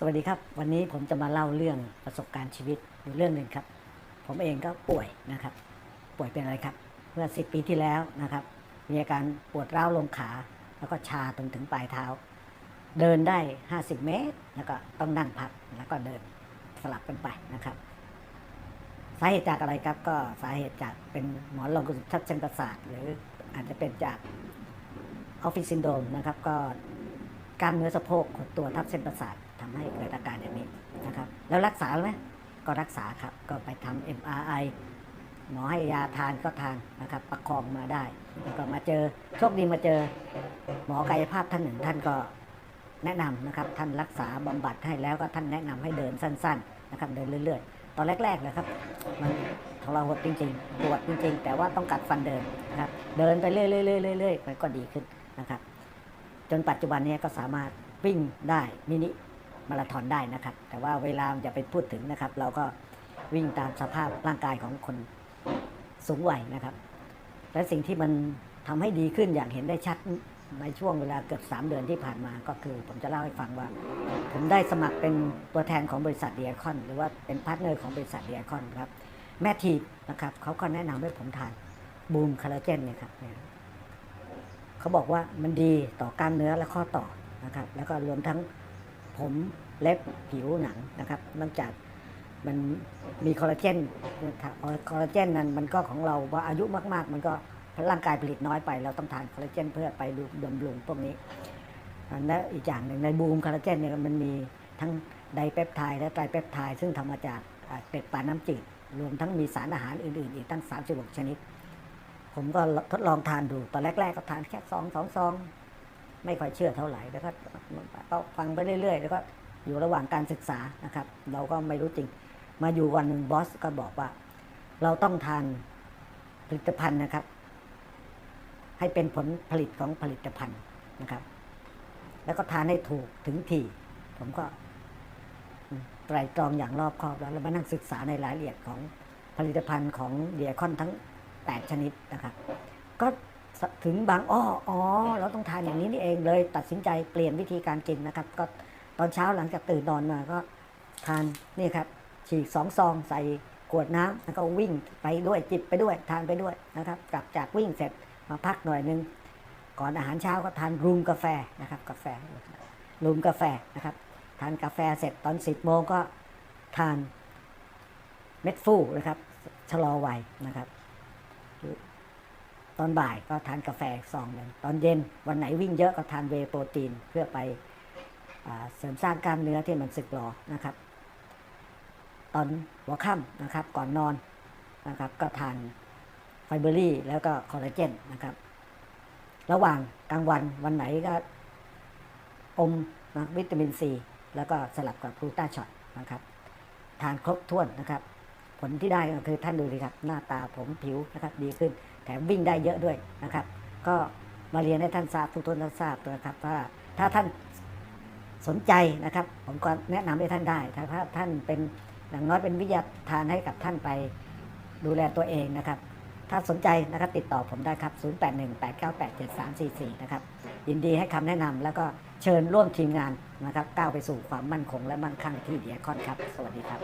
สวัสดีครับ วันนี้ผมจะมาเล่าเรื่องประสบการณ์ชีวิตอยู่เรื่องหนึ่งครับ ผมเองก็ป่วยนะครับ ป่วยเป็นอะไรครับ เมื่อสิปีที่แล้วนะครับ มีอาการปวดร้าวลงขา แล้วก็ชาจนถึงปลายเท้า เดินได้ 50 เมตร แล้วก็ต้องนั่งพักแล้วก็เดินสลับกันไปนะครับ สาเหตุจากอะไรครับก็สาเหตุจากเป็นหมอนรองกระดูกทับเส้นประสาทหรืออาจจะเป็นจากออฟฟิศซินโดรมนะครับก็ กล้ามเนื้อสะโพกหดตัวทับเส้นประสาททำให้เกิดอาการอย่างนี้นะครับ แล้วรักษาไหมก็รักษาครับ ก็ไปทำ MRI หมอให้ยาทานก็ทานนะครับ ประคองมาได้ แล้วก็มาเจอโชคดีมาเจอหมอกายภาพท่านหนึ่งท่านก็แนะนำนะครับท่านรักษาบำบัดให้แล้วก็ท่านแนะนำให้เดินสั้น ๆ นะครับ เดินเรื่อย ๆ ตอนแรกๆนะครับ มันทรหดจริงๆปวดจริง ๆ แต่ว่าต้องกัดฟันเดินนะครับ เดินไปเรื่อยๆเรื่อยๆมันก็ดีขึ้นนะครับ จนปัจจุบันนี้ก็สามารถวิ่งได้มินิมาราธอนได้นะครับ แต่ว่าเวลาจะไปพูดถึงนะครับ เราก็วิ่งตามสภาพร่างกายของคนสูงวัยนะครับ และสิ่งที่มันทำให้ดีขึ้นอย่างเห็นได้ชัดในช่วงเวลาเกือบ 3 เดือนที่ผ่านมาก็คือ ผมจะเล่าให้ฟังว่า ผมได้สมัครเป็นตัวแทนของบริษัทเดียคอน หรือว่าเป็นพาร์ทเนอร์ของบริษัทเดียคอนครับ แม่ทีนะครับเขาก็แนะนำให้ผมทานบูมคอลลาเจนเนี่ยครับ เขาบอกว่ามันดีต่อกล้ามเนื้อและข้อต่อนะครับ แล้วก็รวมทั้งผมเล็บผิวหนังนะครับนอกจากมันมีคอลลาเจนครับคอลลาเจนนั้นมันก็ของเราว่าอายุมาก ๆ มันก็ร่างกายผลิตน้อยไป เราต้องทานคอลลาเจนเพื่อไปดูบำรุงพวกนี้และอีกอย่างหนึ่งในบูมคอลลาเจนเนี่ยมันมีทั้งไดเปปไทด์และไตรเปปไทด์ซึ่งทำมาจากเกล็ดปลาน้ำจืดรวมทั้งมีสารอาหารอื่น ๆ อีกตั้ง 36 ชนิด ผมก็ทดลองทานดู ตอนแรก ๆ ก็ทานแค่ซองสองซองไม่ค่อยเชื่อเท่าไหร่แล้วก็ก็ฟังไปเรื่อย ๆ แล้วก็อยู่ระหว่างการศึกษานะครับ เราก็ไม่รู้จริง มาอยู่วันหนึ่งบอสก็บอกว่า เราต้องทานผลิตภัณฑ์นะครับ ให้เป็นผลผลิตของผลิตภัณฑ์นะครับ แล้วก็ทานให้ถูกถึงที่ผมก็ไตรตรองอย่างรอบคอบแล้วแล้วมานั่งศึกษาในรายละเอียดของผลิตภัณฑ์ของเดียคอนทั้ง 8 ชนิดนะครับ ก็ถึงบางอ้ออ๋อเราต้องทานอย่างนี้นี่เองเลย ตัดสินใจเปลี่ยนวิธีการกินนะครับ ก็ตอนเช้าหลังจากตื่นนอนมาก็ทานนี่ครับฉีกสองซองใส่ขวดน้ำแล้วก็วิ่งไปด้วยจิบไปด้วยทานไปด้วยนะครับกลับจากวิ่งเสร็จมาพักหน่อยนึงก่อนอาหารเช้าก็ทานรูมกาแฟนะครับกาแฟรูมกาแฟนะครับ ทานกาแฟเสร็จตอนสิบโมงก็ทานเม็ดฟูนะครับชะลอวัยนะครับ ตอนบ่ายก็ทานกาแฟซองหนึ่งตอนเย็นวันไหนวิ่งเยอะก็ทานเวโปรตีนเพื่อไปอเสริมสร้างกล้ามเนื้อที่มันสึกหรอนะครับ ตอนหัวค่ำนะครับก่อนนอนนะครับก็ทานไฟเบอรี่แล้วก็คอลลาเจนนะครับ ระหว่างกลางวันวันไหนก็อมนะวิตามินซีแล้วก็สลับกับพลูตาช็อตนะครับ ทานครบถ้วนนะครับ ผลที่ได้ก็คือท่านดูสิครับหน้าตาผมผิวนะครับดีขึ้น แถมวิ่งได้เยอะด้วยนะครับ ก็มาเรียนให้ท่านทราบทุกท่านทราบนะครับว่าถ้าท่านสนใจนะครับ ผมก็แนะนำให้ท่านได้ถ้าท่านเป็นอย่างน้อยเป็นวิทยาทานให้กับท่านไปดูแลตัวเองนะครับ ถ้าสนใจนะครับติดต่อผมได้ครับ 0818987344 นะครับ ยินดีให้คำแนะนำแล้วก็เชิญร่วมทีมงานนะครับ ก้าวไปสู่ความมั่นคงและมั่งคั่งที่เดียคอนครับ สวัสดีครับ